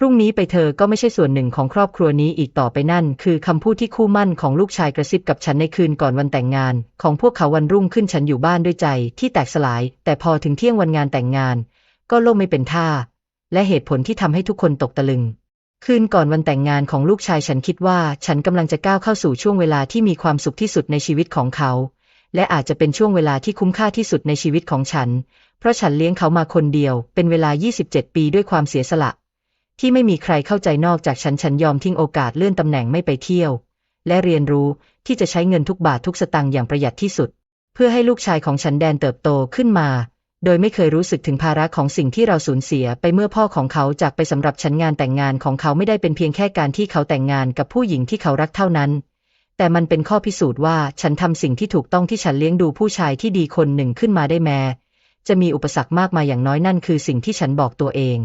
พรุ่งนี้ไปเธอก็ไม่ใช่ส่วนหนึ่งของครอบครัวนี้อีกต่อไปนั่น คือคำพูดที่คู่มั่นของลูกชายกระซิบกับฉันในคืนก่อนวันแต่งงาน ของพวกเขาวันรุ่งขึ้นฉันอยู่บ้านด้วยใจที่แตกสลาย แต่พอถึงเที่ยงวันงานแต่งงาน ก็ล่มไม่เป็นท่า และเหตุผลที่ทำให้ทุกคนตกตะลึง คืนก่อนวันแต่งงานของลูกชายฉันคิดว่าฉันกำลังจะก้าวเข้าสู่ช่วงเวลาที่มีความสุขที่สุดในชีวิตของเขา และอาจจะเป็นช่วงเวลาที่คุ้มค่าที่สุดในชีวิตของฉัน เพราะฉันเลี้ยงเขามาคนเดียว เป็นเวลา 27 ปีด้วยความเสียสละ ที่ไม่มีใครเข้าใจนอกจากฉันฉันยอมทิ้งโอกาสเลื่อนตำแหน่งไม่ไปเที่ยว และเรียนรู้ที่จะใช้เงินทุกบาททุกสตางค์อย่างประหยัดที่สุด เพื่อให้ลูกชายของฉันแดนเติบโตขึ้นมา โดยไม่เคยรู้สึกถึงภาระของสิ่งที่เราสูญเสียไปเมื่อพ่อของเขาจากไปสำหรับฉันงานแต่งงานของเขาไม่ได้เป็นเพียงแค่การที่เขาแต่งงานกับผู้หญิงที่เขารักเท่านั้น แต่มันเป็นข้อพิสูจน์ว่าฉันทำสิ่งที่ถูกต้องที่ฉันเลี้ยงดูผู้ชายที่ดีคนหนึ่งขึ้นมาได้แม้ จะมีอุปสรรคมากมายอย่างน้อยนั่นคือสิ่งที่ฉันบอกตัวเอง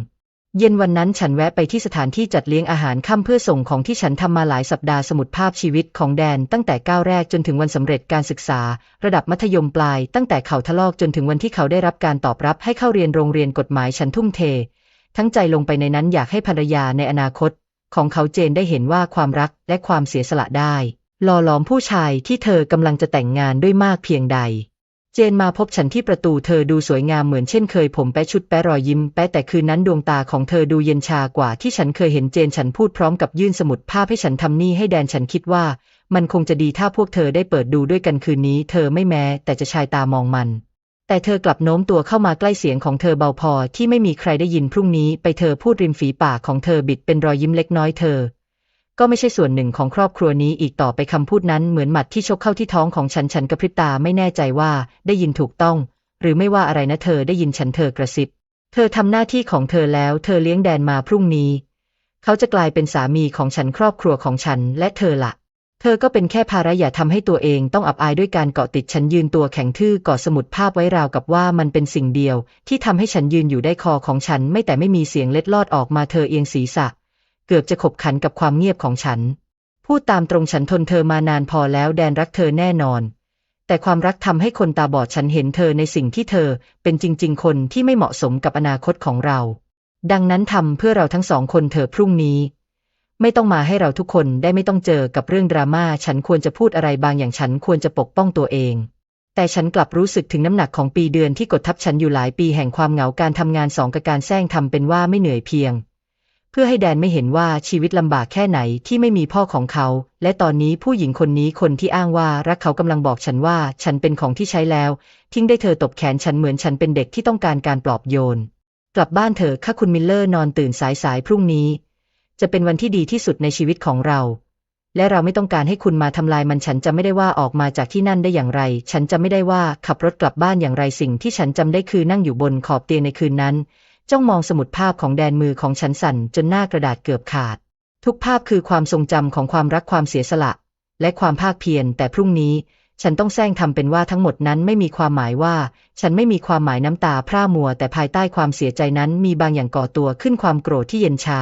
เย็นวันนั้นฉันแวะไปที่สถานที่จัดเลี้ยงอาหารค่ำเพื่อส่งของที่ฉันทำมาหลายสัปดาห์สมุดภาพชีวิตของแดนตั้งแต่ก้าวแรกจนถึงวันสำเร็จการศึกษา ระดับมัธยมปลาย ตั้งแต่เขาทะลอกจนถึงวันที่เขาได้รับการตอบรับให้เข้าเรียนโรงเรียนกฎหมายฉันทุ่มเท ทั้งใจลงไปในนั้นอยากให้ภรรยาในอนาคต ของเขาเจนได้เห็นว่าความรักและความเสียสละได้หล่อหลอมผู้ชายที่เธอกำลังจะแต่งงานด้วยมากเพียงใด เจนมาพบฉันที่ประตูเธอดูสวยงามเหมือนเช่นเคยผมแปะชุดแปะรอยยิ้มแปะแต่คืนนั้นดวงตาของเธอดูเย็นชากว่าที่ฉันเคยเห็นเจนฉันพูดพร้อมกับยื่นสมุดภาพให้ฉันทำนี่ให้แดนฉันคิดว่า มันคงจะดีถ้าพวกเธอได้เปิดดูด้วยกันคืนนี้ เธอไม่แม้ แต่จะชายตามองมัน แต่เธอกลับโน้มตัวเข้ามาใกล้เสียงของเธอเบาพอที่ไม่มีใครได้ยินพรุ่งนี้ไปเธอพูดริมฝีปากของเธอบิดเป็นรอยยิ้มเล็กน้อยเธอ ก็ไม่ใช่ส่วนหนึ่งของครอบครัวนี้อีกต่อไปคำพูดนั้นเหมือนหมัดที่ชกเข้าที่ท้องของฉันฉันกระพริบตาไม่แน่ใจว่าได้ยินถูกต้อง หรือไม่ว่าอะไรนะเธอได้ยินฉันเธอกระซิบ เธอทำหน้าที่ของเธอแล้วเธอเลี้ยงแดนมาพรุ่งนี้ เขาจะกลายเป็นสามีของฉันครอบครัวของฉันและเธอละเธอก็เป็นแค่ภาระอย่าทำให้ตัวเองต้องอับอายด้วยการเกาะติดฉันยืนตัวแข็งทื่อกอดสมุดภาพไว้ราวกับว่ามันเป็นสิ่งเดียว ที่ทำให้ฉันยืนอยู่ได้คอของฉันไม่แต่ไม่มีเสียงเล็ดลอดออกมาเธอเอียงศีรษะ เกือบจะขบขันกับความเงียบของฉัน พูดตามตรงฉันทนเธอมานานพอแล้วแดนรักเธอแน่นอน แต่ความรักทำให้คนตาบอดฉันเห็นเธอในสิ่งที่เธอเป็นจริง ๆ คนที่ไม่เหมาะสมกับอนาคตของเรา ดังนั้นทำเพื่อเราทั้งสองคนเธอพรุ่งนี้ ไม่ต้องมาให้เราทุกคนได้ไม่ต้องเจอกับเรื่องดราม่าฉันควรจะพูดอะไรบางอย่างฉันควรจะปกป้องตัวเองแต่ฉันกลับรู้สึกถึงน้ำหนักของปีเดือนที่กดทับฉันอยู่หลายปีแห่งความเหงาการทำงานสองกับการแซงทำเป็นว่าไม่เหนื่อยเพียง เพื่อให้แดนไม่เห็นว่าชีวิตลำบากแค่ไหนที่ไม่มีพ่อของเขา และตอนนี้ผู้หญิงคนนี้คนที่อ้างว่ารักเขากำลังบอกฉันว่า ฉันเป็นของที่ใช้แล้ว ทิ้งได้เธอตบแขนฉันเหมือนฉันเป็นเด็กที่ต้องการการปลอบโยน กลับบ้านเถอะค่ะคุณมิลเลอร์นอนตื่นสายสายๆพรุ่งนี้ จะเป็นวันที่ดีที่สุดในชีวิตของเรา และเราไม่ต้องการให้คุณมาทำลายมันฉันจะไม่ได้ว่าออกมาจากที่นั่นได้อย่างไร ฉันจะไม่ได้ว่าขับรถกลับบ้านอย่างไรสิ่งที่ฉันจำได้คือนั่งอยู่บนขอบเตียงในคืนนั้น จ้องมองสมุดภาพของแดนมือของฉันสั่นจนหน้ากระดาษเกือบขาด ทุกภาพคือความทรงจำของความรักความเสียสละ และความภาคเพียรแต่พรุ่งนี้ ฉันต้องแซงทำเป็นว่าทั้งหมดนั้นไม่มีความหมายว่า ฉันไม่มีความหมายน้ำตาพร่ามัว แต่ภายใต้ความเสียใจนั้นมีบางอย่างก่อตัวขึ้นความโกรธที่เย็นชา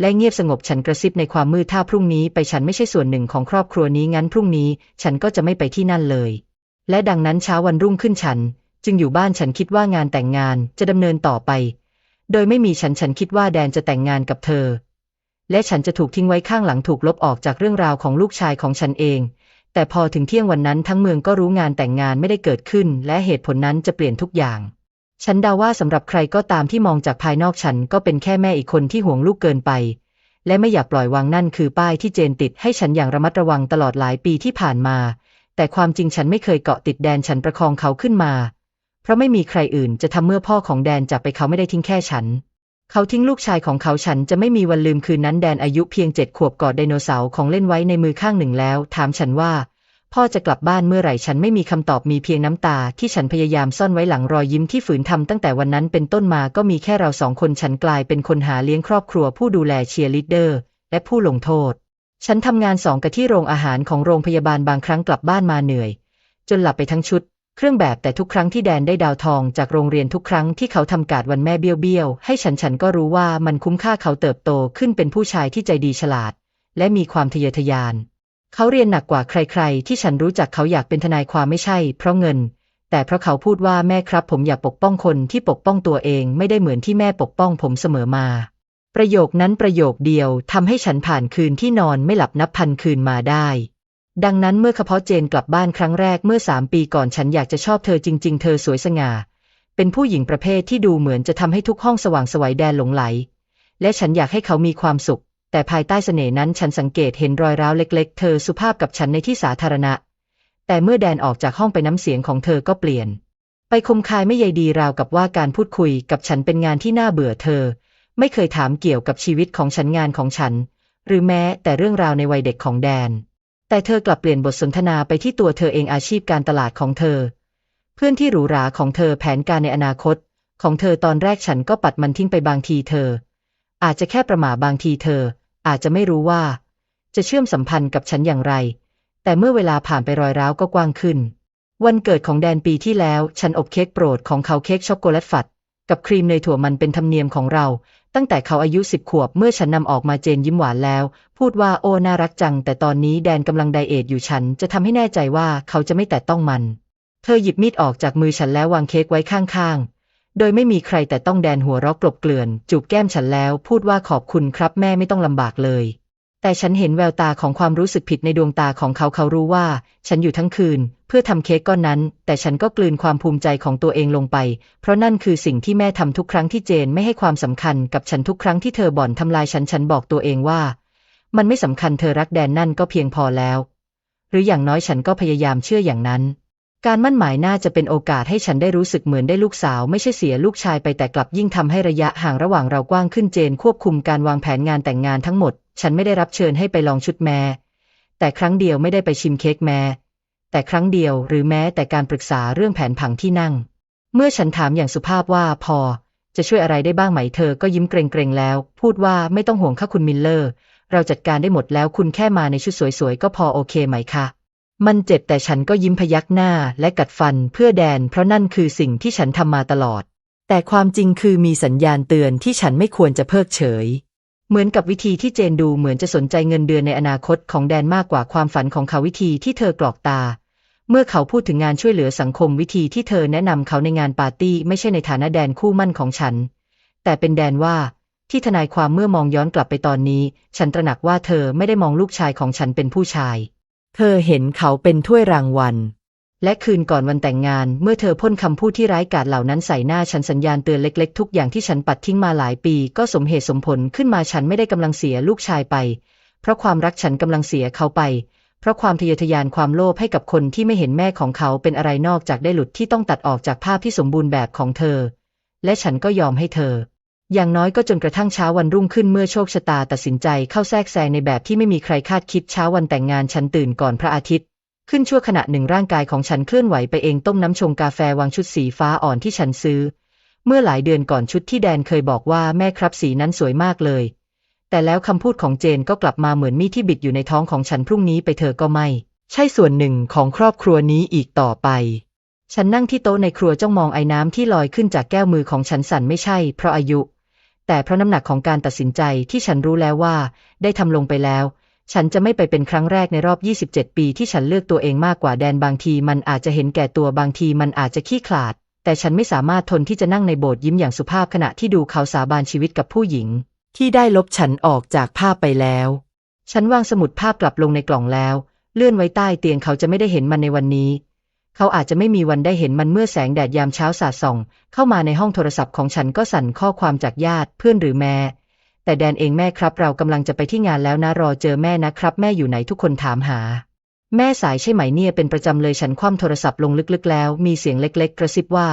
และเงียบสงบฉันกระซิบในความมืดถ้าพรุ่งนี้ไปฉันไม่ใช่ส่วนหนึ่งของครอบครัวนี้งั้นพรุ่งนี้ ฉันก็จะไม่ไปที่นั่นเลย และดังนั้นเช้าวันรุ่งขึ้นฉัน จึงอยู่บ้านฉันคิดว่างานแต่งงานจะดำเนินต่อไป โดยไม่มีฉันฉันคิดว่าแดนจะแต่งงานกับเธอ และฉันจะถูกทิ้งไว้ข้างหลังถูกลบออกจากเรื่องราวของลูกชายของฉันเอง แต่พอถึงเที่ยงวันนั้นทั้งเมืองก็รู้งานแต่งงานไม่ได้เกิดขึ้น และเหตุผลนั้นจะเปลี่ยนทุกอย่าง ฉันเดาว่าสำหรับใครก็ตามที่มองจากภายนอกฉันก็เป็นแค่แม่อีกคนที่ห่วงลูกเกินไปและไม่อยากปล่อยวางนั่นคือป้ายที่เจนติดให้ฉันอย่างระมัดระวังตลอดหลายปีที่ผ่านมา แต่ความจริงฉันไม่เคยเกาะติดแดนฉันประคองเขาขึ้นมา เพราะไม่มีใครอื่นจะทำเมื่อพ่อของแดนจากไปเขาไม่ได้ทิ้งแค่ฉัน เขาทิ้งลูกชายของเขาฉันจะไม่มีวันลืมคืนนั้นแดนอายุเพียงเจ็ดขวบกอดไดโนเสาร์ของเล่นไว้ในมือข้างหนึ่งแล้ว ถามฉันว่า พ่อจะกลับบ้านเมื่อไหร่ฉันไม่มีคำตอบมีเพียงน้ำตาที่ฉันพยายามซ่อนไว้หลังรอยยิ้มที่ฝืนทำตั้งแต่วันนั้นเป็นต้นมาก็มีแค่เราสองคนฉันกลายเป็นคนหาเลี้ยงครอบครัวผู้ดูแลเชียร์ลีดเดอร์ และผู้ลงโทษ ฉันทำงานสองกะที่โรงอาหารของโรงพยาบาลบางครั้งกลับบ้านมาเหนื่อย จนหลับไปทั้งชุด เครื่องแบบแต่ทุกครั้งที่แดนได้ดาวทองจากโรงเรียนทุกครั้งที่เขาทำการดวันแม่เบี้ยวๆให้ฉันฉันก็รู้ว่ามันคุ้มค่าเขาเติบโตขึ้นเป็นผู้ชายที่ใจดีฉลาด และมีความทะเยอทะยาน เขาเรียนหนักกว่าใครๆ ที่ฉันรู้จักเขาอยากเป็นทนายความไม่ใช่ เพราะเงิน แต่เพราะเขาพูดว่าแม่ครับผมอยากปกป้องคนที่ปกป้องตัวเองไม่ได้เหมือนที่แม่ปกป้องผมเสมอมา ประโยคนั้นประโยคเดียวทำให้ฉันผ่านคืนที่นอนไม่หลับนับพันคืนมาได้ ดังนั้นเมื่อเฉพาะเจนกลับบ้านครั้งแรกเมื่อสามปีก่อนฉันอยากจะชอบเธอจริง ๆ เธอสวยสง่า เป็นผู้หญิงประเภทที่ดูเหมือนจะทำให้ทุกห้องสว่างสวัยแดนหลงไหล และฉันอยากให้เขามีความสุข แต่ภายใต้เสน่ห์นั้นฉันสังเกตเห็นรอยร้าวเล็ก ๆ เธอสุภาพกับฉันในที่สาธารณะ แต่เมื่อแดนออกจากห้องไปน้ำเสียงของเธอก็เปลี่ยน ไปคมคายไม่ใยดีราวกับว่าการพูดคุยกับฉันเป็นงานที่น่าเบื่อเธอ ไม่เคยถามเกี่ยวกับชีวิตของฉันงานของฉัน หรือแม้แต่เรื่องราวในวัยเด็กของแดน แต่เธอกลับเปลี่ยนบทสนทนาไปที่ตัวเธอเองอาชีพการตลาดของเธอ เพื่อนที่หรูหราของเธอแผนการในอนาคต ของเธอตอนแรกฉันก็ปัดมันทิ้งไปบางทีเธอ อาจจะแค่ประหม่าบางทีเธอ อาจจะไม่รู้ว่า จะเชื่อมสัมพันธ์กับฉันอย่างไร แต่เมื่อเวลาผ่านไปรอยร้าวก็กว้างขึ้น วันเกิดของแดนปีที่แล้ว ฉันอบเค้กโปรดของเขาเค้กช็อกโกแลตฝัด กับครีมเนยถั่วมันเป็นธรรมเนียมของเรา ตั้งแต่เขาอายุสิบขวบเมื่อฉันนำออกมาเจนยิ้มหวานแล้ว พูดว่าโอ้น่ารักจัง แต่ตอนนี้แดนกำลังไดเอทอยู่ฉันจะทำให้แน่ใจว่าเขาจะไม่แตะต้องมัน เธอหยิบมีดออกจากมือฉันแล้ววางเค้กไว้ข้างๆ โดยไม่มีใครแต่ต้องแดนหัวเราะกลบเกลื่อน จูบแก้มฉันแล้ว พูดว่าขอบคุณครับแม่ไม่ต้องลำบากเลย แต่ฉันเห็นแววตาของความรู้สึกผิดในดวงตาของเขาเขารู้ว่า ฉันอยู่ทั้งคืน เพื่อทำเค้กก้อนนั้น แต่ฉันก็กลืนความภูมิใจของตัวเองลงไป เพราะนั่นคือสิ่งที่แม่ทำทุกครั้งที่เจนไม่ให้ความสำคัญกับฉันทุกครั้งที่เธอบ่อนทำลายฉันฉันบอกตัวเองว่า มันไม่สำคัญเธอรักแดนนั่นก็เพียงพอแล้ว หรืออย่างน้อยฉันก็พยายามเชื่ออย่างนั้นการมั่นหมายน่าจะเป็นโอกาสให้ฉันได้รู้สึกเหมือนได้ลูกสาวไม่ใช่เสียลูกชายไปแต่กลับยิ่งทำให้ระยะห่างระหว่างเรากว้างขึ้นเจนควบคุมการวางแผนงานแต่งงานทั้งหมด ฉันไม่ได้รับเชิญให้ไปลองชุดแม่แต่ครั้งเดียวไม่ได้ไปชิมเค้กแม่แต่ครั้งเดียวหรือแม้แต่การปรึกษาเรื่องแผนผังที่นั่ง เมื่อฉันถามอย่างสุภาพว่าพอ จะช่วยอะไรได้บ้างไหมเธอก็ยิ้มเกรงๆแล้ว พูดว่าไม่ต้องห่วงค่ะคุณมิลเลอร์ เราจัดการได้หมดแล้วคุณแค่มาในชุดสวยๆ ก็พอโอเคไหมคะมันเจ็บแต่ฉันก็ยิ้มพยักหน้าและกัดฟันเพื่อแดน เพราะนั่นคือสิ่งที่ฉันทำมาตลอด แต่ความจริงคือมีสัญญาณเตือนที่ฉันไม่ควรจะเพิกเฉย เหมือนกับวิธีที่เจนดูเหมือนจะสนใจเงินเดือนในอนาคตของแดนมากกว่าความฝันของเขาวิธีที่เธอกรอกตา เมื่อเขาพูดถึงงานช่วยเหลือสังคมวิธีที่เธอแนะนำเขาในงานปาร์ตี้ไม่ใช่ในฐานะแดนคู่มั่นของฉัน แต่เป็นแดนว่าที่ทนายความเมื่อมองย้อนกลับไปตอนนี้ ฉันตระหนักว่าเธอไม่ได้มองลูกชายของฉันเป็นผู้ชาย เธอเห็นเขาเป็นถ้วยรางวัล และคืนก่อนวันแต่งงาน เมื่อเธอพ่นคำพูดที่ร้ายกาจเหล่านั้นใส่หน้าฉันสัญญาณเตือนเล็กๆ ทุกอย่างที่ฉันปัดทิ้งมาหลายปี ก็สมเหตุสมผลขึ้นมาฉันไม่ได้กำลังเสียลูกชายไป เพราะความรักฉันกำลังเสียเขาไป เพราะความทะเยอทะยานความโลภให้กับคนที่ไม่เห็นแม่ของเขาเป็นอะไรนอกจากได้หลุดที่ต้องตัดออกจากภาพที่สมบูรณ์แบบของเธอ และฉันก็ยอมให้เธอ อย่างน้อยก็จนกระทั่งเช้าวันรุ่งขึ้นเมื่อโชคชะตาตัดสินใจเข้าแทรกแซงในแบบที่ไม่มีใครคาดคิดเช้าวันแต่งงานฉันตื่นก่อนพระอาทิตย์ ขึ้นชั่วขณะหนึ่งร่างกายของฉันเคลื่อนไหวไปเองต้มน้ำชงกาแฟวางชุดสีฟ้าอ่อนที่ฉันซื้อ เมื่อหลายเดือนก่อนชุดที่แดนเคยบอกว่าแม่ครับสีนั้นสวยมากเลย แต่แล้วคำพูดของเจนก็กลับมาเหมือนมีดที่บิดอยู่ในท้องของฉันพรุ่งนี้ไปเธอก็ไม่ ใช่ส่วนหนึ่งของครอบครัวนี้อีกต่อไป ฉันนั่งที่โต๊ะในครัวจ้องมองไอ้น้ำที่ลอยขึ้นจากแก้วมือของฉันสั่นไม่ใช่ เพราะอายุ แต่เพราะน้ำหนักของการตัดสินใจที่ฉันรู้แล้วว่า ได้ทำลงไปแล้ว ฉันจะไม่ไปเป็นครั้งแรกในรอบ 27 ปีที่ฉันเลือกตัวเองมากกว่าแดนบางทีมันอาจจะเห็นแก่ตัวบางทีมันอาจจะขี้ขลาด แต่ฉันไม่สามารถทนที่จะนั่งในโบสถ์ยิ้มอย่างสุภาพขณะที่ดูเขาสาบานชีวิตกับผู้หญิง ที่ได้ลบฉันออกจากภาพไปแล้ว ฉันวางสมุดภาพกลับลงในกล่องแล้ว เลื่อนไว้ใต้เตียงเขาจะไม่ได้เห็นมันในวันนี้ เขาอาจจะไม่มีวันได้เห็นมันเมื่อแสงแดดยามเช้าสาดส่อง เข้ามาในห้องโทรศัพท์ของฉันก็สั่นข้อความจากญาติเพื่อนหรือแม่ แต่แดนเองแม่ครับเรากำลังจะไปที่งานแล้วนะรอเจอแม่นะครับแม่อยู่ไหนทุกคนถามหา แม่สายใช่ไหมเนี่ยเป็นประจำเลยฉันคว่ำโทรศัพท์ลงลึกๆแล้ว มีเสียงเล็ก ๆ กระซิบว่า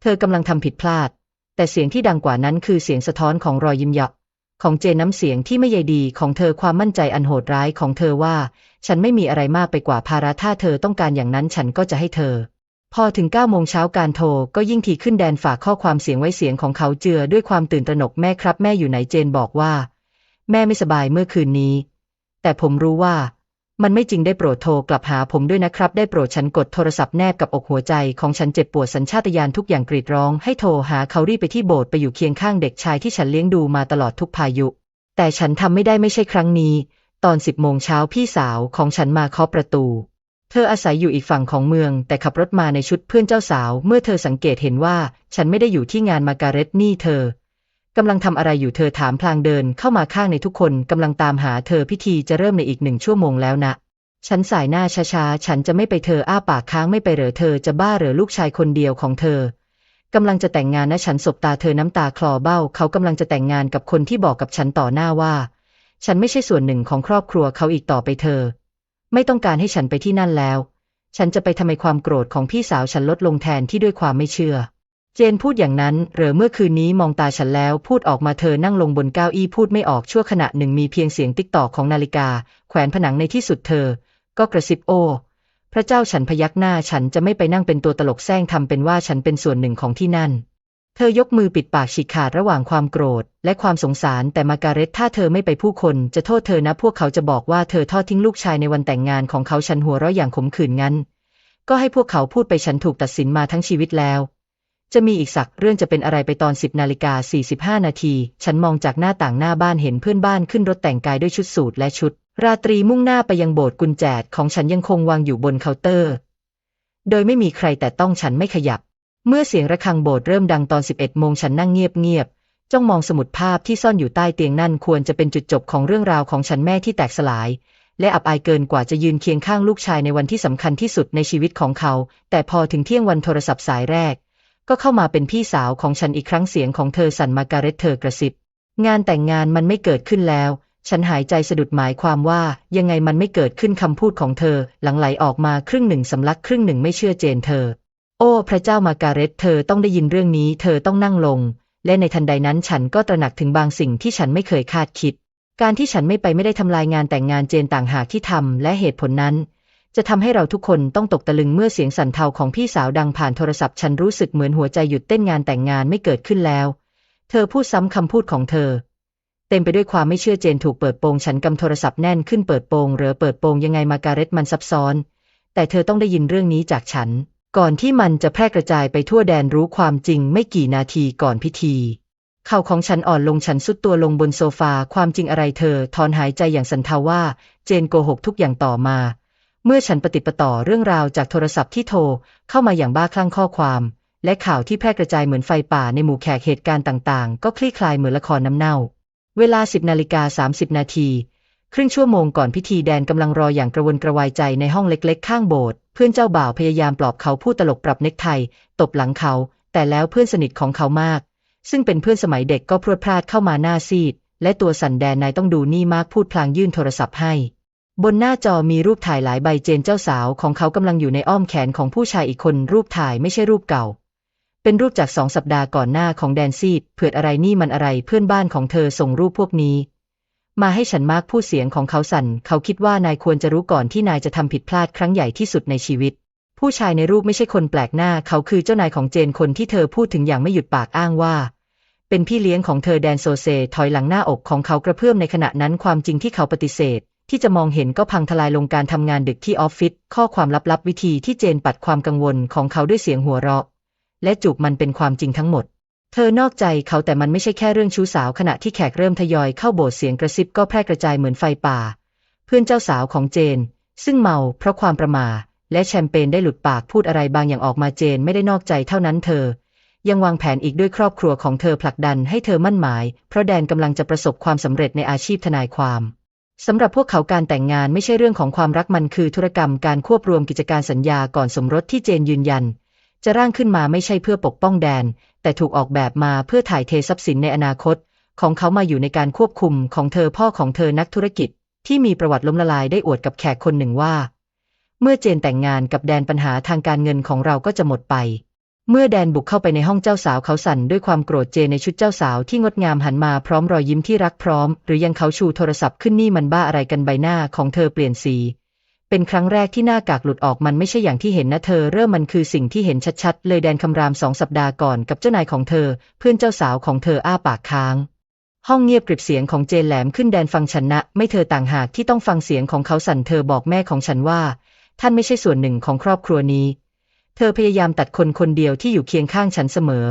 เธอกำลังทำผิดพลาด แต่เสียงที่ดังกว่านั้นคือเสียงสะท้อนของรอยยิ้มหยักของเจนน้ำเสียงที่ไม่ใยดีของเธอความมั่นใจอันโหดร้ายของเธอว่า ฉันไม่มีอะไรมากไปกว่าภาระถ้าเธอต้องการอย่างนั้นฉันก็จะให้เธอ พอถึง9โมงเช้าการโทรก็ยิ่งทีขึ้นแดนฝากข้อความเสียงไว้เสียงของเขาเจือด้วยความตื่นตระหนกแม่ครับแม่อยู่ไหนเจนบอกว่า แม่ไม่สบายเมื่อคืนนี้ แต่ผมรู้ว่า มันไม่จริงได้โปรดโทรกลับหาผมด้วยนะครับ ได้โปรดฉันกดโทรศัพท์แนบกับอกหัวใจของฉันเจ็บปวดสัญชาตญาณทุกอย่างกรีดร้องให้โทรหาเขารีบไปที่โบสถ์ไปอยู่เคียงข้างเด็กชายที่ฉันเลี้ยงดูมาตลอดทุกพายุ แต่ฉันทำไม่ได้ไม่ใช่ครั้งนี้ ตอนสิบโมงเช้าพี่สาวของฉันมาเคาะประตู เธออาศัยอยู่อีกฝั่งของเมือง แต่ขับรถมาในชุดเพื่อนเจ้าสาว เมื่อเธอสังเกตเห็นว่า ฉันไม่ได้อยู่ที่งานมาการเร็ตนี่เธอกำลังทำอะไรอยู่เธอถามพลางเดินเข้ามาข้างในทุกคนกำลังตามหาเธอพิธีจะเริ่มในอีกหนึ่งชั่วโมงแล้วนะ ฉันสายหน้าช้าๆ ฉันจะไม่ไปเธออ้าปากค้างไม่ไปเหรอเธอจะบ้าเหรอลูกชายคนเดียวของเธอกำลังจะแต่งงานนะฉันสบตาเธอน้ำตาคลอเบ้า เขากำลังจะแต่งงานกับคนที่บอกกับฉันต่อหน้าว่า ฉันไม่ใช่ส่วนหนึ่งของครอบครัวเขาอีกต่อไปเธอ ไม่ต้องการให้ฉันไปที่นั่นแล้ว ฉันจะไปทำไมความโกรธของพี่สาวฉันลดลงแทนที่ด้วยความไม่เชื่อ เจนพูดอย่างนั้นเหรอเมื่อคืนนี้มองตาฉันแล้วพูดออกมาเธอนั่งลงบนเก้าอี้พูดไม่ออกชั่วขณะหนึ่งมีเพียงเสียงติ๊กตอกของนาฬิกา แขวนผนังในที่สุดเธอ ก็กระซิบโอ้พระเจ้าฉันพยักหน้าฉันจะไม่ไปนั่งเป็นตัวตลกแซงทำเป็นว่าฉันเป็นส่วนหนึ่งของที่นั่น เธอยกมือปิดปากฉีกขาดระหว่างความโกรธ และความสงสารแต่มาการเร็ตถ้าเธอไม่ไปผู้คน จะโทษเธอนะพวกเขาจะบอกว่าเธอทอดทิ้งลูกชายในวันแต่งงานของเขาฉันหัวเราะอย่างขมขื่นงั้น ก็ให้พวกเขาพูดไปฉันถูกตัดสินมาทั้งชีวิตแล้ว จะมีอีกสักเรื่องจะเป็นอะไรไปตอน 10นาฬิกา45นาทีฉันมองจากหน้าต่างหน้าบ้านเห็นเพื่อนบ้านขึ้นรถแต่งกายด้วยชุดสูทและชุด ราตรีมุ่งหน้าไปยังโบสถ์กุญแจของฉันยังคงวางอยู่บนเคาน์เตอร์ โดยไม่มีใครแต่ต้องฉันไม่ขยับ เมื่อเสียงระฆังโบสถ์เริ่มดังตอน 11 โมงฉันนั่งเงียบๆ จ้องมองสมุดภาพที่ซ่อนอยู่ใต้เตียงนั่นควรจะเป็นจุดจบของเรื่องราวของฉันแม่ที่แตกสลาย และอับอายเกินกว่าจะยืนเคียงข้างลูกชายในวันที่สำคัญที่สุดในชีวิตของเขา แต่พอถึงเที่ยงวันโทรศัพท์สายแรก ก็เข้ามาเป็นพี่สาวของฉันอีกครั้งเสียงของเธอสั่นมาการเรตเธอกระซิบ งานแต่งงานมันไม่เกิดขึ้นแล้ว ฉันหายใจสะดุดหมายความว่ายังไงมันไม่เกิดขึ้นคำพูดของเธอ หลังไหลออกมาครึ่งหนึ่งสำลักครึ่งหนึ่งไม่เชื่อเจนเธอ โอ้พระเจ้ามาการเร็ตเธอต้องได้ยินเรื่องนี้ เธอต้องนั่งลง และในทันใดนั้นฉันก็ตระหนักถึงบางสิ่งที่ฉันไม่เคยคาดคิด การที่ฉันไม่ไปไม่ได้ทำลายงานแต่งงานเจนต่างหากที่ทำและเหตุผลนั้น จะทำให้เราทุกคนต้องตกตะลึงเมื่อเสียงสั่นเทาของพี่สาวดังผ่านโทรศัพท์ฉันรู้สึกเหมือนหัวใจหยุดเต้นงานแต่งงานไม่เกิดขึ้นแล้ว เธอพูดซ้ำคำพูดของเธอเต็มไปด้วยความไม่เชื่อเจนถูกเปิดโปงฉันกำโทรศัพท์แน่นขึ้นเปิดโปงหรือเปิดโปงยังไงมาการเร็ตมันซับซ้อน แต่เธอต้องได้ยินเรื่องนี้จากฉัน ก่อนที่มันจะแพร่กระจายไปทั่วแดนรู้ความจริงไม่กี่นาทีก่อนพิธีเข่าของฉันอ่อนลงฉันสุดตัวลงบนโซฟาความจริงอะไรเธอถอนหายใจอย่างสันทาว่า เจนโกหกทุกอย่างต่อมา เมื่อฉันปฏิปต่อเรื่องราวจากโทรศัพท์ที่โทร เข้ามาอย่างบ้าคลั่งข้อความ และข่าวที่แพร่กระจายเหมือนไฟป่าในหมู่แขกเหตุการณ์ต่างๆ ก็คลี่คลายเหมือนละครน้ำเน่า เวลา 10นาฬิกา30นาที ครึ่งชั่วโมงก่อนพิธีแดนกำลังรออย่างกระวนกระวายใจในห้องเล็กๆ ข้างโบสถ์เพื่อนเจ้าบ่าวพยายามปลอบเขาพูดตลกปรับเน็กไทตบหลังเขา แต่แล้วเพื่อนสนิทของเขามาก ซึ่งเป็นเพื่อนสมัยเด็กก็พรวดพลาดเข้ามาหน้าซีด และตัวสันแดนนายต้องดูนี่มากพูดพลางยื่นโทรศัพท์ให้ บนหน้าจอมีรูปถ่ายหลายใบเจนเจ้าสาวของเขากำลังอยู่ในอ้อมแขนของผู้ชายอีกคนรูปถ่ายไม่ใช่รูปเก่า เป็นรูปจากสองสัปดาห์ก่อนหน้าของแดนซีดเผื่ออะไรนี่มันอะไรเพื่อนบ้านของเธอส่งรูปพวกนี้ มาให้ฉันมากพูดเสียงของเขาสั่น เขาคิดว่านายควรจะรู้ก่อนที่นายจะทำผิดพลาดครั้งใหญ่ที่สุดในชีวิต ผู้ชายในรูปไม่ใช่คนแปลกหน้า เขาคือเจ้านายของเจนคนที่เธอพูดถึงอย่างไม่หยุดปากอ้างว่า เป็นพี่เลี้ยงของเธอแดนโซเซถอยหลังหน้าอกของเขากระเพื่อมในขณะนั้นความจริงที่เขาปฏิเสธ ที่จะมองเห็นก็พังทลายลงการทำงานดึกที่ออฟฟิศข้อความลับๆวิธีที่เจนปัดความกังวลของเขาด้วยเสียงหัวเราะ และจูบมันเป็นความจริงทั้งหมด เธอนอกใจเขาแต่มันไม่ใช่แค่เรื่องชู้สาวขณะที่แขกเริ่มทยอยเข้าโบสถ์เสียงกระซิบก็แพร่กระจายเหมือนไฟป่า เพื่อนเจ้าสาวของเจน ซึ่งเมาเพราะความประมาทและแชมเปญได้หลุดปากพูดอะไรบางอย่างออกมาเจนไม่ได้นอกใจเท่านั้นเธอ ยังวางแผนอีกด้วยครอบครัวของเธอผลักดันให้เธอมั่นหมาย เพราะแดนกำลังจะประสบความสำเร็จในอาชีพทนายความสำหรับพวกเขาการแต่งงานไม่ใช่เรื่องของความรักมันคือธุรกรรมการควบรวมกิจการสัญญาก่อนสมรสที่เจนยืนยัน จะร่างขึ้นมาไม่ใช่เพื่อปกป้องแดน แต่ถูกออกแบบมาเพื่อถ่ายเททรัพย์สินในอนาคต ของเขามาอยู่ในการควบคุมของเธอพ่อของเธอนักธุรกิจ ที่มีประวัติล้มละลายได้อวดกับแขกคนหนึ่งว่า เมื่อเจนแต่งงานกับแดนปัญหาทางการเงินของเราก็จะหมดไปเมื่อแดนบุกเข้าไปในห้องเจ้าสาวเขาสั่นด้วยความโกรธเจนในชุดเจ้าสาวที่งดงามหันมาพร้อมรอยยิ้มที่รักพร้อม หรือยังเขาชูโทรศัพท์ขึ้นนี่มันบ้าอะไรกันใบหน้าของเธอเปลี่ยนสี เป็นครั้งแรกที่หน้ากากหลุดออกมันไม่ใช่อย่างที่เห็นนะเธอ เริ่มมันคือสิ่งที่เห็นชัดๆ เลยแดนคำรามสองสัปดาห์ก่อนกับเจ้านายของเธอ เพื่อนเจ้าสาวของเธออ้าปากค้าง ห้องเงียบกริบเสียงของเจนแหลมขึ้นแดนฟังฉันนะ ไม่เธอต่างหากที่ต้องฟังเสียงของเขาสั่นเธอบอกแม่ของฉันว่า ท่านไม่ใช่ส่วนหนึ่งของครอบครัวนี้ เธอพยายามตัดคนคนเดียวที่อยู่เคียงข้างฉันเสมอ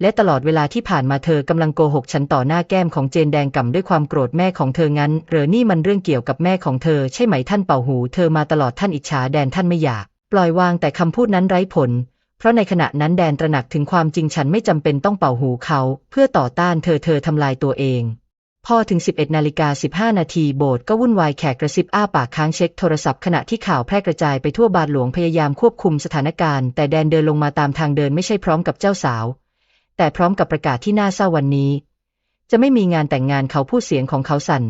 และตลอดเวลาที่ผ่านมาเธอกำลังโกหกฉันต่อหน้าแก้มของเจนแดงก่ำด้วยความโกรธแม่ของเธองั้นเหรอนี่มันเรื่องเกี่ยวกับแม่ของเธอใช่ไหมท่านเป่าหูเธอมาตลอดท่านอิจฉาแดนท่านไม่อยาก ปล่อยวางแต่คำพูดนั้นไร้ผล เพราะในขณะนั้นแดนตระหนักถึงความจริงฉันไม่จำเป็นต้องเป่าหูเขา เพื่อต่อต้านเธอเธอทำลายตัวเอง พอถึง 11นาฬิกา15 นาทีโบสถ์ก็วุ่นวายแขกกระซิบอ้าปากค้างเช็คโทรศัพท์ขณะที่ข่าวแพร่กระจายไปทั่วบาทหลวงพยายามควบคุมสถานการณ์แต่แดนเดินลงมาตามทางเดินไม่ใช่พร้อมกับเจ้าสาว แต่พร้อมกับประกาศที่น่าเศร้าวันนี้ จะไม่มีงานแต่งงานเขาพูดเสียงของเขาสั่น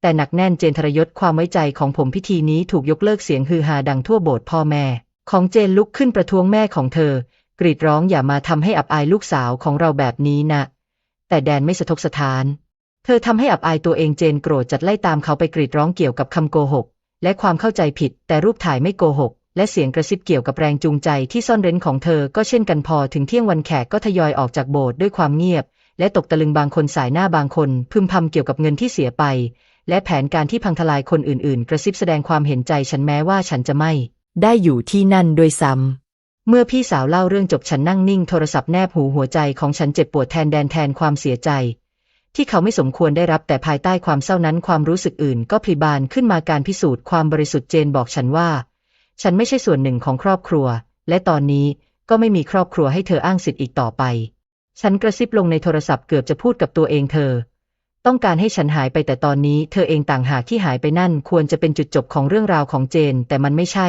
แต่หนักแน่นเจนทรยศความไว้ใจของผมพิธีนี้ถูกยกเลิกเสียงฮือฮาดังทั่วโบสถ์พ่อแม่ ของเจนลุกขึ้นประท้วงแม่ของเธอ กรีดร้องอย่ามาทำให้อับอายลูกสาวของเราแบบนี้นะแต่แดนไม่สะทกสะท้าน เธอทำให้อับอายตัวเองเจนโกรธจัดไล่ตามเขาไปกรีดร้องเกี่ยวกับคำโกหกและความเข้าใจผิดแต่รูปถ่ายไม่โกหก และเสียงกระซิบเกี่ยวกับแรงจูงใจที่ซ่อนเร้นของเธอก็เช่นกันพอถึงเที่ยงวันแขกก็ทยอยออกจากโบสถ์ด้วยความเงียบ และตกตะลึงบางคนสายหน้าบางคน พึมพำเกี่ยวกับเงินที่เสียไป และแผนการที่พังทลายคนอื่นๆ กระซิบแสดงความเห็นใจฉันแม้ว่าฉันจะไม่ ได้อยู่ที่นั่นด้วยซ้ำเมื่อพี่สาวเล่าเรื่องจบฉันนั่งนิ่งโทรศัพท์แนบหูหัวใจของฉันเจ็บปวดแทนแดนแทนความเสียใจ ที่เขาไม่สมควรได้รับแต่ภายใต้ความเศร้านั้นความรู้สึกอื่นก็พลิบานขึ้นมาการพิสูจน์ความบริสุทธิ์เจนบอกฉันว่า ฉันไม่ใช่ส่วนหนึ่งของครอบครัว และตอนนี้ก็ไม่มีครอบครัวให้เธออ้างสิทธิ์อีกต่อไป ฉันกระซิบลงในโทรศัพท์เกือบจะพูดกับตัวเองเธอ ต้องการให้ฉันหายไปแต่ตอนนี้เธอเองต่างหากที่หายไปนั่นควรจะเป็นจุดจบของเรื่องราวของเจน แต่มันไม่ใช่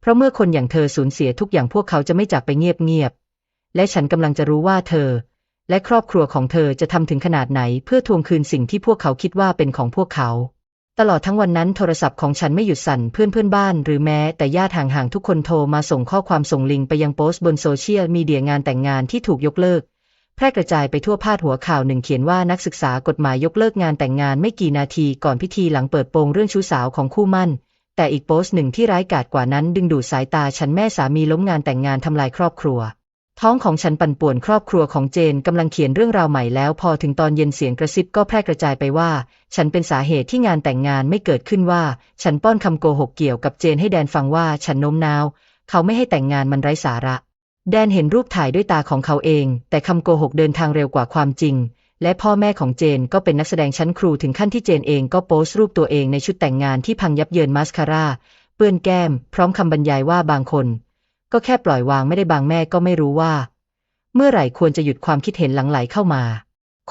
เพราะเมื่อคนอย่างเธอสูญเสียทุกอย่างพวกเขาจะไม่จากไปเงียบๆ และฉันกำลังจะรู้ว่าเธอ และครอบครัวของเธอจะทำถึงขนาดไหน เพื่อทวงคืนสิ่งที่พวกเขาคิดว่าเป็นของพวกเขา ตลอดทั้งวันนั้นโทรศัพท์ของฉันไม่หยุดสั่นเพื่อนเพื่อนบ้าน หรือแม้แต่ญาติห่างๆทุกคนโทรมาส่งข้อความส่งลิงก์ไปยังโพสต์บนโซเชียลมีเดียงานแต่งงานที่ถูกยกเลิก แพร่กระจายไปทั่วพาดหัวข่าวหนึ่งเขียนว่านักศึกษากฎหมายยกเลิกงานแต่งงานไม่กี่นาทีก่อนพิธีหลังเปิดโปงเรื่องชู้สาวของคู่มั่น แต่อีกโพสต์หนึ่งที่ร้ายกาจกว่านั้นดึงดูดสายตาฉันแม่สามีล้มงานแต่งงานทำลายครอบครัว ท้องของฉันปั่นป่วนครอบครัวของเจนกำลังเขียนเรื่องราวใหม่แล้วพอถึงตอนเย็นเสียงกระซิบก็แพร่กระจายไปว่า ฉันเป็นสาเหตุที่งานแต่งงานไม่เกิดขึ้นว่า ฉันป้อนคำโกหกเกี่ยวกับเจนให้แดนฟังว่าฉันโน้มน้าว เขาไม่ให้แต่งงานมันไร้สาระ แดนเห็นรูปถ่ายด้วยตาของเขาเอง แต่คำโกหกเดินทางเร็วกว่าความจริง และพ่อแม่ของเจนก็เป็นนักแสดงชั้นครูถึงขั้นที่เจนเองก็โพสต์รูปตัวเองในชุดแต่งงานที่พังยับเยินมาสคาร่าเปื้อนแก้ม พร้อมคำบรรยายว่าบางคน ก็แค่ปล่อยวางไม่ได้บางแม่ก็ไม่รู้ว่า เมื่อไหร่ควรจะหยุดความคิดเห็นหลังไหลเข้ามา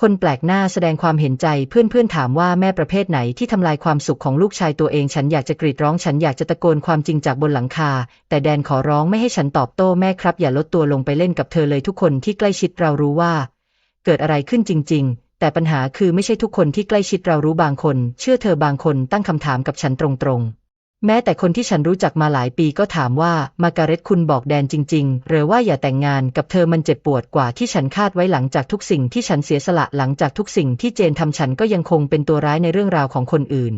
คนแปลกหน้าแสดงความเห็นใจเพื่อนๆถามว่าแม่ประเภทไหนที่ทำลายความสุขของลูกชายตัวเอง ฉันอยากจะกรีดร้องฉันอยากจะตะโกนความจริงจากบนหลังคา แต่แดนขอร้องไม่ให้ฉันตอบโต้แม่ครับ อย่าลดตัวลงไปเล่นกับเธอเลยทุกคนที่ใกล้ชิดเรารู้ว่า เกิดอะไรขึ้นจริง ๆแต่ปัญหาคือไม่ใช่ทุกคนที่ใกล้ชิดเรารู้บางคน เชื่อเธอบางคนตั้งคำถามกับฉันตรงๆ แม้แต่คนที่ฉันรู้จักมาหลายปีก็ถามว่ามาการเร็ตคุณบอกแดนจริง ๆ หรือว่าอย่าแต่งงานกับเธอมันเจ็บปวดกว่าที่ฉันคาดไว้หลังจากทุกสิ่งที่ฉันเสียสละหลังจากทุกสิ่งที่เจนทำฉันก็ยังคงเป็นตัวร้ายในเรื่องราวของคนอื่น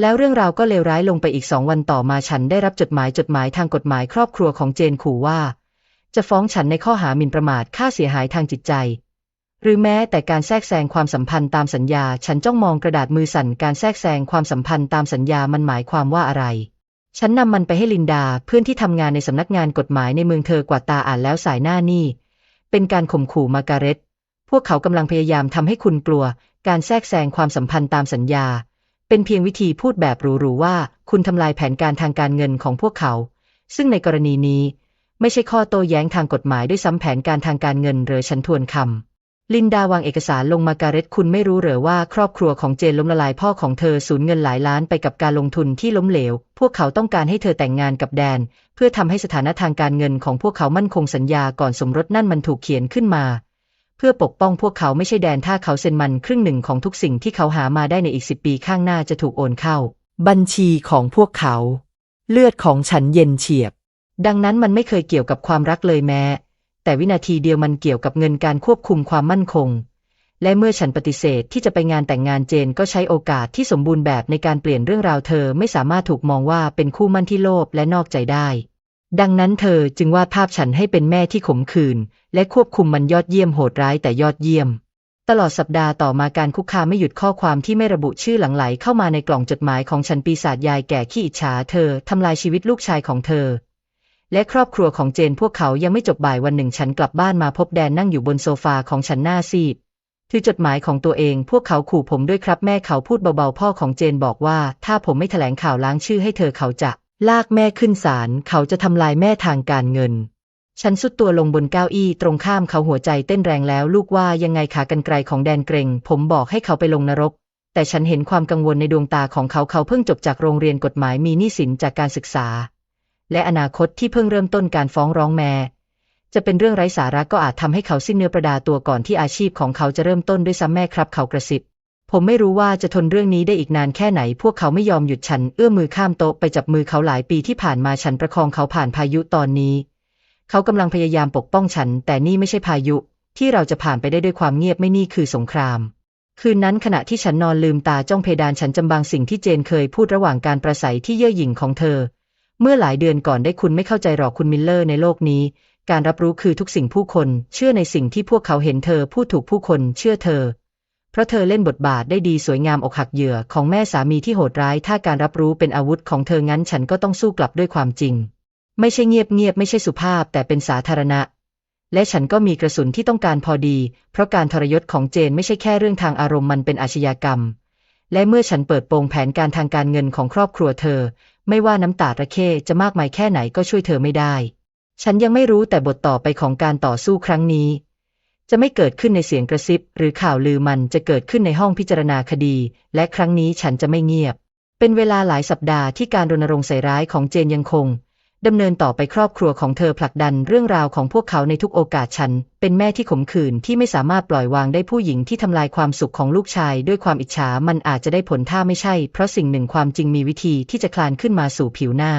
แล้วเรื่องราวก็เลวร้ายลงไปอีกสองวันต่อมาฉันได้รับจดหมายจดหมายทางกฎหมายครอบครัวของเจนขู่ว่า จะฟ้องฉันในข้อหาหมิ่นประมาทค่าเสียหายทางจิตใจ หรือแม้แต่การแทรกแซงความสัมพันธ์ตามสัญญา ฉันจ้องมองกระดาษมือสั่นการแทรกแซงความสัมพันธ์ตามสัญญามันหมายความว่าอะไร ฉันนำมันไปให้ลินดาเพื่อนที่ทำงานในสำนักงานกฎหมายในเมืองเธอกว่าตาอ่านแล้วสายหน้านี่ เป็นการข่มขู่มาการเร็ตพวกเขากำลังพยายามทำให้คุณกลัว การแทรกแซงความสัมพันธ์ตามสัญญา เป็นเพียงวิธีพูดแบบหรูๆว่า คุณทำลายแผนการทางการเงินของพวกเขา ซึ่งในกรณีนี้ ไม่ใช่ข้อโต้แย้งทางกฎหมายด้วยซ้ำแผนการทางการเงินหรือฉันทวนคำ ลินดาวางเอกสารลงมาการเร็ตคุณไม่รู้เหรอว่าครอบครัวของเจนล้มละลายพ่อของเธอสูญเงินหลายล้านไปกับการลงทุนที่ล้มเหลว พวกเขาต้องการให้เธอแต่งงานกับแดน เพื่อทำให้สถานะทางการเงินของพวกเขามั่นคงสัญญาก่อนสมรสนั่นมันถูกเขียนขึ้นมา เพื่อปกป้องพวกเขาไม่ใช่แดนถ้าเขาเซ็นมันครึ่งหนึ่งของทุกสิ่งที่เขาหามาได้ในอีกสิบปีข้างหน้าจะถูกโอนเข้า บัญชีของพวกเขา เลือดของฉันเย็นเฉียบ ดังนั้นมันไม่เคยเกี่ยวกับความรักเลยแม้ แต่วินาทีเดียวมันเกี่ยวกับเงินการควบคุมความมั่นคง และเมื่อฉันปฏิเสธที่จะไปงานแต่งงานเจนก็ใช้โอกาสที่สมบูรณ์แบบในการเปลี่ยนเรื่องราวเธอไม่สามารถถูกมองว่าเป็นคู่มั่นที่โลภและนอกใจได้ ดังนั้นเธอจึงวาดภาพฉันให้เป็นแม่ที่ขมขื่นและควบคุมมันยอดเยี่ยมโหดร้ายแต่ยอดเยี่ยมตลอดสัปดาห์ต่อมาการคุกคามไม่หยุดข้อความที่ไม่ระบุชื่อหลังไหลเข้ามาในกล่องจดหมายของฉันปีศาจยายแก่ขี้อิจฉาเธอทำลายชีวิตลูกชายของเธอ และครอบครัวของเจนพวกเขายังไม่จบบ่ายวันหนึ่งฉันกลับบ้านมาพบแดนนั่งอยู่บนโซฟาของฉันหน้าซีดถือจดหมายของตัวเองพวกเขาขู่ผมด้วยครับแม่เขาพูดเบาๆ พ่อของเจนบอกว่า ถ้าผมไม่แถลงข่าวล้างชื่อให้เธอเขาจะ ลากแม่ขึ้นศาลเขาจะทำลายแม่ทางการเงิน ฉันสุดตัวลงบนเก้าอี้ตรงข้ามเขาหัวใจเต้นแรงแล้วลูกว่ายังไงขากันไกลของแดนเกรง ผมบอกให้เขาไปลงนรก แต่ฉันเห็นความกังวลในดวงตาของเขาเขาเพิ่งจบจากโรงเรียนกฎหมายมีหนี้สินจากการศึกษา และอนาคตที่เพิ่งเริ่มต้นการฟ้องร้องแม่จะเป็นเรื่องไร้สาระก็อาจทำให้เขาสิ้นเนื้อประดาตัวก่อนที่อาชีพของเขาจะเริ่มต้นด้วยซ้ำแม่ครับเขากระซิบผมไม่รู้ว่าจะทนเรื่องนี้ได้อีกนานแค่ไหน พวกเขาไม่ยอมหยุดฉัน เอื้อมมือข้ามโต๊ะไปจับมือเขาหลายปีที่ผ่านมาฉันประคองเขาผ่านพายุตอนนี้ เขากำลังพยายามปกป้องฉัน แต่นี่ไม่ใช่พายุ ที่เราจะผ่านไปได้ด้วยความเงียบไม่นี่คือสงคราม คืนนั้นขณะที่ฉันนอนลืมตาจ้องเพดานฉันจำบางสิ่งที่เจนเคยพูดระหว่างการประสัยที่เย่อหยิ่งของเธอ เมื่อหลายเดือนก่อนได้คุณไม่เข้าใจหรอกคุณมิลเลอร์ในโลกนี้ การรับรู้คือทุกสิ่งผู้คน เชื่อในสิ่งที่พวกเขาเห็นเธอพูดถูกผู้คน เชื่อเธอ เพราะเธอเล่นบทบาทได้ดีสวยงามอกหักเหยื่อของแม่สามีที่โหดร้าย ถ้าการรับรู้เป็นอาวุธของเธองั้นฉันก็ต้องสู้กลับด้วยความจริง ไม่ใช่เงียบเงียบไม่ใช่สุภาพ แต่เป็นสาธารณะ และฉันก็มีกระสุนที่ต้องการพอดี เพราะการทรยศของเจนไม่ใช่แค่เรื่องทางอารมณ์มันเป็นอาชญากรรม และเมื่อฉันเปิดโปงแผนการทางการเงินของครอบครัวเธอ ไม่ว่าน้ำตาระเข้จะมากมายแค่ไหนก็ช่วยเธอไม่ได้ ฉันยังไม่รู้แต่บทต่อไปของการต่อสู้ครั้งนี้ จะไม่เกิดขึ้นในเสียงกระซิบ หรือข่าวลือมันจะเกิดขึ้นในห้องพิจารณาคดี และครั้งนี้ฉันจะไม่เงียบ เป็นเวลาหลายสัปดาห์ที่การรณรงค์ใส่ร้ายของเจนยังคง ดำเนินต่อไปครอบครัวของเธอผลักดันเรื่องราวของพวกเขาในทุกโอกาสฉัน เป็นแม่ที่ขมขื่นที่ไม่สามารถปล่อยวางได้ผู้หญิงที่ทำลายความสุขของลูกชาย ด้วยความอิจฉามันอาจจะได้ผลถ้าไม่ใช่ เพราะสิ่งหนึ่งความจริงมีวิธีที่จะคลานขึ้นมาสู่ผิวหน้า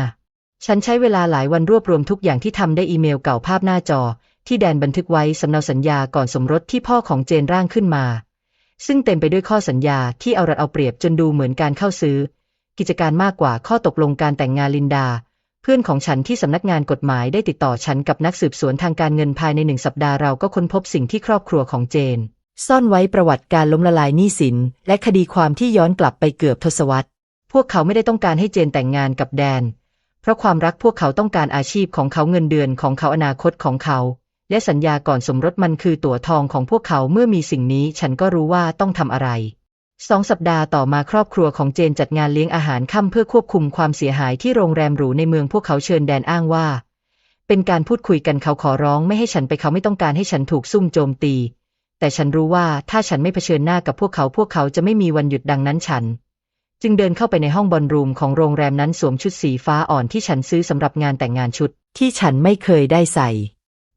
ฉันใช้เวลาหลายวันรวบรวมทุกอย่างที่ทำได้อีเมลเก่าภาพหน้าจอ ที่แดนบันทึกไว้สำเนาสัญญาก่อนสมรสที่พ่อของเจนร่างขึ้นมา ซึ่งเต็มไปด้วยข้อสัญญาที่เอารัดเอาเปรียบจนดูเหมือนการเข้าซื้อ กิจการมากกว่าข้อตกลงการแต่งงานลินดา เพื่อนของฉันที่สำนักงานกฎหมายได้ติดต่อฉันกับนักสืบสวนทางการเงินภายในหนึ่งสัปดาห์เราก็ค้นพบสิ่งที่ครอบครัวของเจน ซ่อนไว้ประวัติการล้มละลายหนี้สิน และคดีความที่ย้อนกลับไปเกือบทศวรรษ พวกเขาไม่ได้ต้องการให้เจนแต่งงานกับแดน เพราะความรักพวกเขาต้องการอาชีพของเขาเงินเดือนของเขาอนาคตของเขา และสัญญาก่อนสมรสมันคือตั๋วทองของพวกเขาเมื่อมีสิ่งนี้ ฉันก็รู้ว่าต้องทำอะไร สองสัปดาห์ต่อมาครอบครัวของเจนจัดงานเลี้ยงอาหารค่ำเพื่อควบคุมความเสียหายที่โรงแรมหรูในเมืองพวกเขาเชิญแดนอ้างว่า เป็นการพูดคุยกันเขาขอร้องไม่ให้ฉันไปเขาไม่ต้องการให้ฉันถูกซุ่มโจมตี แต่ฉันรู้ว่าถ้าฉันไม่เผชิญหน้ากับพวกเขาพวกเขาจะไม่มีวันหยุดดังนั้นฉัน จึงเดินเข้าไปในห้องบอลรูมของโรงแรมนั้นสวมชุดสีฟ้าอ่อนที่ฉันซื้อสำหรับงานแต่งงานชุด ที่ฉันไม่เคยได้ใส่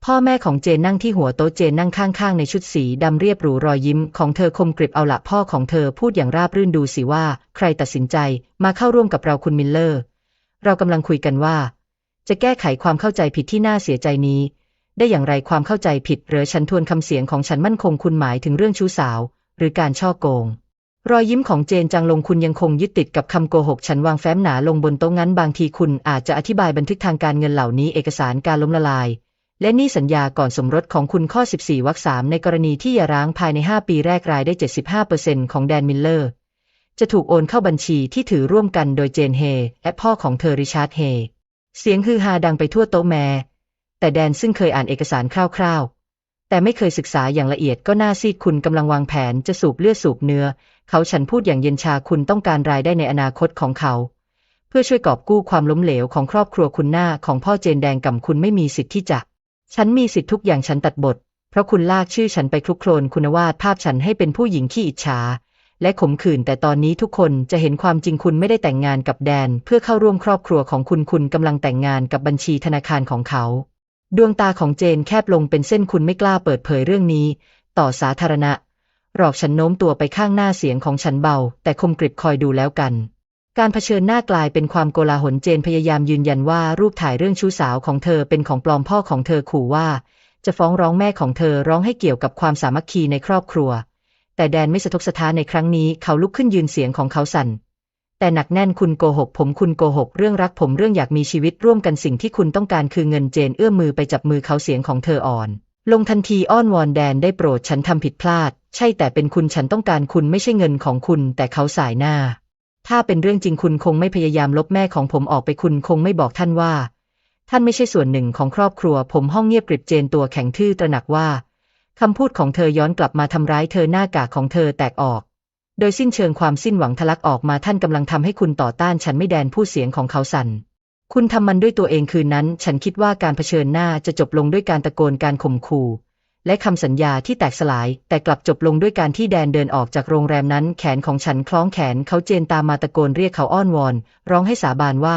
พ่อแม่ของเจนนั่งที่หัวโต๊ะเจนนั่งข้างๆ ในชุดสีดำเรียบหรูรอยยิ้มของเธอคมกริบเอาละพ่อของเธอพูดอย่างราบรื่นดูสิว่า ใครตัดสินใจมาเข้าร่วมกับเราคุณมิลเลอร์ เรากำลังคุยกันว่า จะแก้ไขความเข้าใจผิดที่น่าเสียใจนี้ ได้อย่างไรความเข้าใจผิดหรือฉันทวนคำเสียงของฉันมั่นคงคุณหมายถึงเรื่องชู้สาว หรือการช่อโกง รอยยิ้มของเจนจังลงคุณยังคงยึดติดกับคำโกหก ฉันวางแฟ้มหนาลงบนโต๊ะงั้นบางทีคุณอาจจะอธิบายบันทึกทางการเงินเหล่านี้เอกสารการล้มละลาย และนี่สัญญาก่อนสมรสของคุณข้อ 14 วรรคสามในกรณีที่ย่าร้างภายใน 5 ปีแรกรายได้ 75%ของแดนมิลเลอร์ จะถูกโอนเข้าบัญชีที่ถือร่วมกันโดยเจนเฮและพ่อของเธอริชาร์ดเฮ เสียงฮือฮาดังไปทั่วโต๊ะแม้แต่แดนซึ่งเคยอ่านเอกสารคร่าวๆ แต่ไม่เคยศึกษาอย่างละเอียดก็น่าซีดคุณกำลังวางแผนจะสูบเลือดสูบเนื้อ เขาฉันพูดอย่างเย็นชาคุณต้องการรายได้ในอนาคตของเขาเพื่อช่วยกอบกู้ความล้มเหลวของครอบครัวคุณหน้าของพ่อเจนแดงกับคุณไม่มีสิทธิ์ที่จะ ฉันมีสิทธิ์ทุกอย่างฉันตัดบท เพราะคุณลากชื่อฉันไปคลุกโคลนคุณวาดภาพฉันให้เป็นผู้หญิงขี้อิจฉา และขมขื่นแต่ตอนนี้ทุกคนจะเห็นความจริงคุณไม่ได้แต่งงานกับแดน เพื่อเข้าร่วมครอบครัวของคุณคุณกำลังแต่งงานกับบัญชีธนาคารของเขา ดวงตาของเจนแคบลงเป็นเส้นคุณไม่กล้าเปิดเผยเรื่องนี้ ต่อสาธารณะหลอกฉันโน้มตัวไปข้างหน้าเสียงของฉันเบา แต่คมกริบคอยดูแล้วกัน การเผชิญหน้ากลายเป็นความโกลาหลเจนพยายามยืนยันว่ารูปถ่ายเรื่องชู้สาวของเธอเป็นของปลอมพ่อของเธอขู่ว่า จะฟ้องร้องแม่ของเธอร้องให้เกี่ยวกับความสามัคคีในครอบครัว แต่แดนไม่สะทกสะท้านในครั้งนี้เขาลุกขึ้นยืนเสียงของเขาสั่นแต่หนักแน่นคุณโกหกผมคุณโกหกเรื่องรักผมเรื่องอยากมีชีวิตร่วมกันสิ่งที่คุณต้องการคือเงินเจนเอื้อมมือไปจับมือเขาเสียงของเธออ่อน ลงทันทีอ้อนวอนแดนได้โปรดฉันทำผิดพลาด ใช่แต่เป็นคุณฉันต้องการคุณไม่ใช่เงินของคุณแต่เขาสายหน้า ถ้าเป็นเรื่องจริงคุณคงไม่พยายามลบแม่ของผมออกไปคุณคงไม่บอกท่านว่า ท่านไม่ใช่ส่วนหนึ่งของครอบครัว ผมห้องเงียบกริบเจนตัวแข็งทื่อตระหนักว่าคำพูดของเธอย้อนกลับมาทำร้ายเธอหน้ากากของเธอแตกออก โดยสิ้นเชิงความสิ้นหวังทะลักออกมาท่านกำลังทำให้คุณต่อต้านฉันไม่แดนผู้เสียงของเขาสั่นคุณทำมันด้วยตัวเองคืนนั้น ฉันคิดว่าการเผชิญหน้าจะจบลงด้วยการตะโกนการข่มขู่ และคำสัญญาที่แตกสลาย แต่กลับจบลงด้วยการที่แดนเดินออกจากโรงแรมนั้น แขนของฉันคล้องแขนเขาเจนตามมาตะโกนเรียกเขาอ้อนวอน ร้องให้สาบานว่า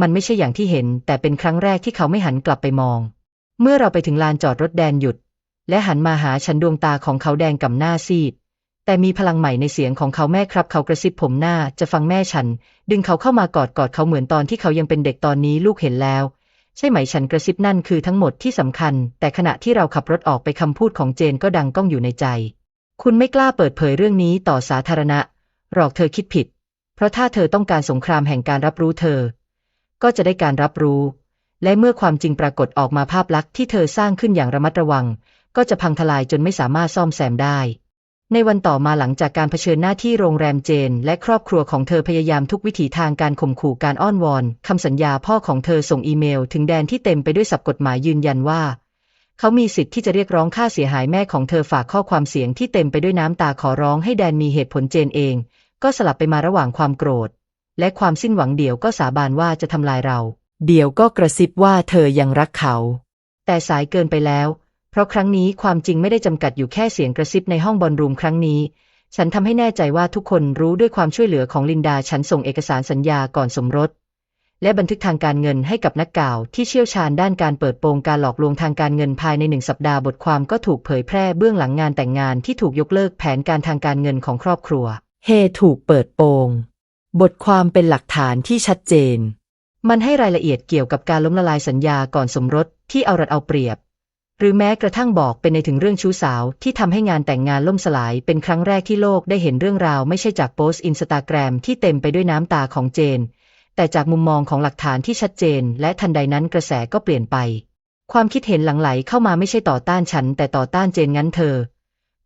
มันไม่ใช่อย่างที่เห็น แต่เป็นครั้งแรกที่เขาไม่หันกลับไปมอง เมื่อเราไปถึงลานจอดรถแดนหยุด และหันมาหาฉันดวงตาของเขาแดงก่ำหน้าซีดแต่มีพลังใหม่ในเสียงของเขาแม่ครับ เขากระซิบผมหน้าจะฟังแม่ฉัน ดึงเขาเข้ามากอดกอดเขาเหมือนตอนที่เขายังเป็นเด็กตอนนี้ลูกเห็นแล้ว ใช่ไหมฉันกระซิบนั่นคือทั้งหมดที่สำคัญ แต่ขณะที่เราขับรถออกไปคำพูดของเจนก็ดังก้องอยู่ในใจ คุณไม่กล้าเปิดเผยเรื่องนี้ต่อสาธารณะ หรอกเธอคิดผิด เพราะถ้าเธอต้องการสงครามแห่งการรับรู้เธอ ก็จะได้การรับรู้ และเมื่อความจริงปรากฏออกมาภาพลักษณ์ที่เธอสร้างขึ้นอย่างระมัดระวัง ก็จะพังทลายจนไม่สามารถซ่อมแซมได้ ในวันต่อมาหลังจากการเผชิญหน้าที่โรงแรมเจน และครอบครัวของเธอพยายามทุกวิถีทางการข่มขู่การอ้อนวอนคำสัญญาพ่อของเธอส่งอีเมล ถึงแดนที่เต็มไปด้วยสับกฎหมายยืนยันว่า เขามีสิทธิ์ที่จะเรียกร้องค่าเสียหายแม่ของเธอฝากข้อความเสียงที่เต็มไปด้วยน้ำตาขอร้องให้แดนมีเหตุผลเจนเอง ก็สลับไปมาระหว่างความโกรธ และความสิ้นหวังเดี่ยวก็สาบานว่าจะทำลายเรา เดี่ยวก็กระซิบว่าเธอยังรักเขา แต่สายเกินไปแล้ว เพราะครั้งนี้ความจริงไม่ได้จำกัดอยู่แค่เสียงกระซิบในห้องบอลรูมครั้งนี้ ฉันทำให้แน่ใจว่าทุกคนรู้ด้วยความช่วยเหลือของลินดาฉันส่งเอกสารสัญญาก่อนสมรส และบันทึกทางการเงินให้กับนักข่าวที่เชี่ยวชาญด้านการเปิดโปงการหลอกลวงทางการเงินภายในหนึ่งสัปดาห์บทความก็ถูกเผยแพร่เบื้องหลังงานแต่งงานที่ถูกยกเลิกแผนการทางการเงินของครอบครัว เฮถูกเปิดโปง บทความเป็นหลักฐานที่ชัดเจน มันให้รายละเอียดเกี่ยวกับการล้มละลายสัญญาก่อนสมรสที่เอารัดเอาเปรียบ หรือแม้กระทั่งบอกเป็นในถึงเรื่องชู้สาวที่ทำให้งานแต่งงานล่มสลายเป็นครั้งแรกที่โลกได้เห็นเรื่องราวไม่ใช่จากโพสต์อินสตาแกรมที่เต็มไปด้วยน้ำตาของเจน แต่จากมุมมองของหลักฐานที่ชัดเจน และทันใดนั้นกระแสก็เปลี่ยนไป ความคิดเห็นหลังไหลเข้ามาไม่ใช่ต่อต้านฉัน แต่ต่อต้านเจนงั้นเธอ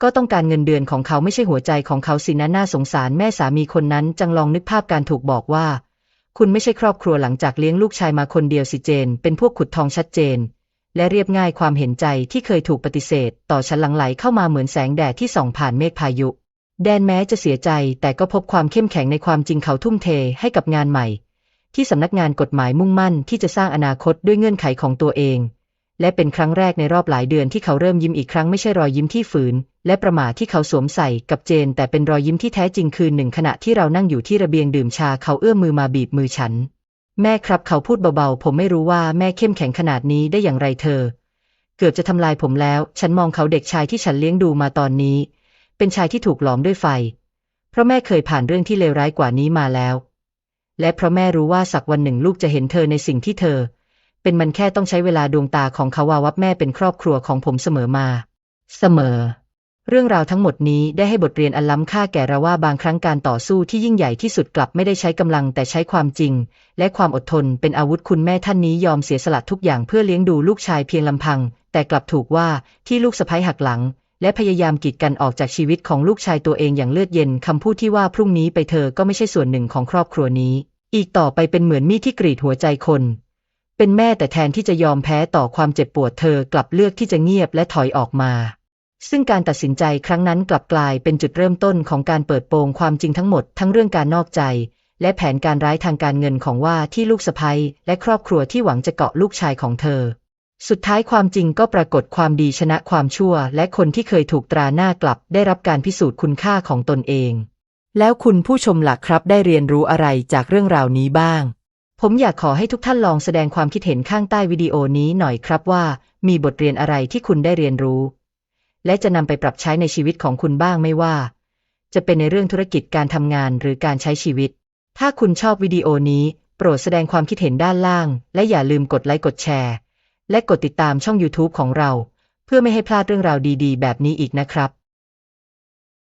ก็ต้องการเงินเดือนของเขาไม่ใช่หัวใจของเขาสินะน่าสงสารแม่สามีคนนั้นจังลองนึกภาพการถูกบอกว่า คุณไม่ใช่ครอบครัวหลังจากเลี้ยงลูกชายมาคนเดียวสิเจน เป็นพวกขุดทองชัดเจน และเรียบง่ายความเห็นใจที่เคยถูกปฏิเสธ ต่อฉันหลังไหลเข้ามาเหมือนแสงแดดที่ส่องผ่านเมฆพายุ แดนแม้จะเสียใจแต่ก็พบความเข้มแข็งในความจริงเขาทุ่มเทให้กับงานใหม่ ที่สำนักงานกฎหมายมุ่งมั่นที่จะสร้างอนาคตด้วยเงื่อนไขของตัวเอง และเป็นครั้งแรกในรอบหลายเดือนที่เขาเริ่มยิ้มอีกครั้งไม่ใช่รอยยิ้มที่ฝืน และประหม่าที่เขาสวมใส่กับเจน แต่เป็นรอยยิ้มที่แท้จริงคืนหนึ่งขณะที่เรานั่งอยู่ที่ระเบียงดื่มชาเขาเอื้อมมือมาบีบมือฉัน แม่ครับเขาพูดเบาๆ ผมไม่รู้ว่าแม่เข้มแข็งขนาดนี้ได้อย่างไรเธอ เกือบจะทำลายผมแล้ว ฉันมองเขาเด็กชายที่ฉันเลี้ยงดูมาตอนนี้ เป็นชายที่ถูกหลอมด้วยไฟ เพราะแม่เคยผ่านเรื่องที่เลวร้ายกว่านี้มาแล้ว และเพราะแม่รู้ว่าสักวันหนึ่งลูกจะเห็นเธอในสิ่งที่เธอ เป็นมันแค่ต้องใช้เวลาดวงตาของเขาว่าวับแม่เป็นครอบครัวของผมเสมอมา เสมอ เรื่องราวทั้งหมดนี้ได้ให้บทเรียนอันล้ำค่าแก่เราว่าบางครั้งการต่อสู้ที่ยิ่งใหญ่ที่สุดกลับไม่ได้ใช้กำลังแต่ใช้ความจริง และความอดทนเป็นอาวุธคุณแม่ท่านนี้ยอมเสียสละทุกอย่างเพื่อเลี้ยงดูลูกชายเพียงลำพัง แต่กลับถูกว่าที่ลูกสะใภ้หักหลัง และพยายามกีดกันออกจากชีวิตของลูกชายตัวเองอย่างเลือดเย็นคำพูดที่ว่าพรุ่งนี้ไปเธอก็ไม่ใช่ส่วนหนึ่งของครอบครัวนี้ อีกต่อไปเป็นเหมือนมีดที่กรีดหัวใจคนเป็นแม่แต่แทนที่จะยอมแพ้ต่อความเจ็บปวดเธอกลับเลือกที่จะเงียบและถอยออกมา ซึ่งการตัดสินใจครั้งนั้นกลับกลายเป็นจุดเริ่มต้นของการเปิดโปงความจริงทั้งหมดทั้งเรื่องการนอกใจ และแผนการร้ายทางการเงินของว่าที่ลูกสะใภ้และครอบครัวที่หวังจะเกาะลูกชายของเธอ สุดท้ายความจริงก็ปรากฏความดีชนะความชั่ว และคนที่เคยถูกตราหน้ากลับได้รับการพิสูจน์คุณค่าของตนเอง แล้วคุณผู้ชมหล่ะครับได้เรียนรู้อะไรจากเรื่องราวนี้บ้าง ผมอยากขอให้ทุกท่านลองแสดงความคิดเห็นข้างใต้วิดีโอนี้หน่อยครับว่า มีบทเรียนอะไรที่คุณได้เรียนรู้ และจะนำไปปรับใช้ในชีวิตของคุณบ้างไม่ว่า จะเป็นในเรื่องธุรกิจการทำงานหรือการใช้ชีวิต ถ้าคุณชอบวิดีโอนี้ โปรดแสดงความคิดเห็นด้านล่าง และอย่าลืมกดไลค์กดแชร์ และกดติดตามช่อง YouTube ของเรา เพื่อไม่ให้พลาดเรื่องราวดี ๆ แบบนี้อีกนะครับ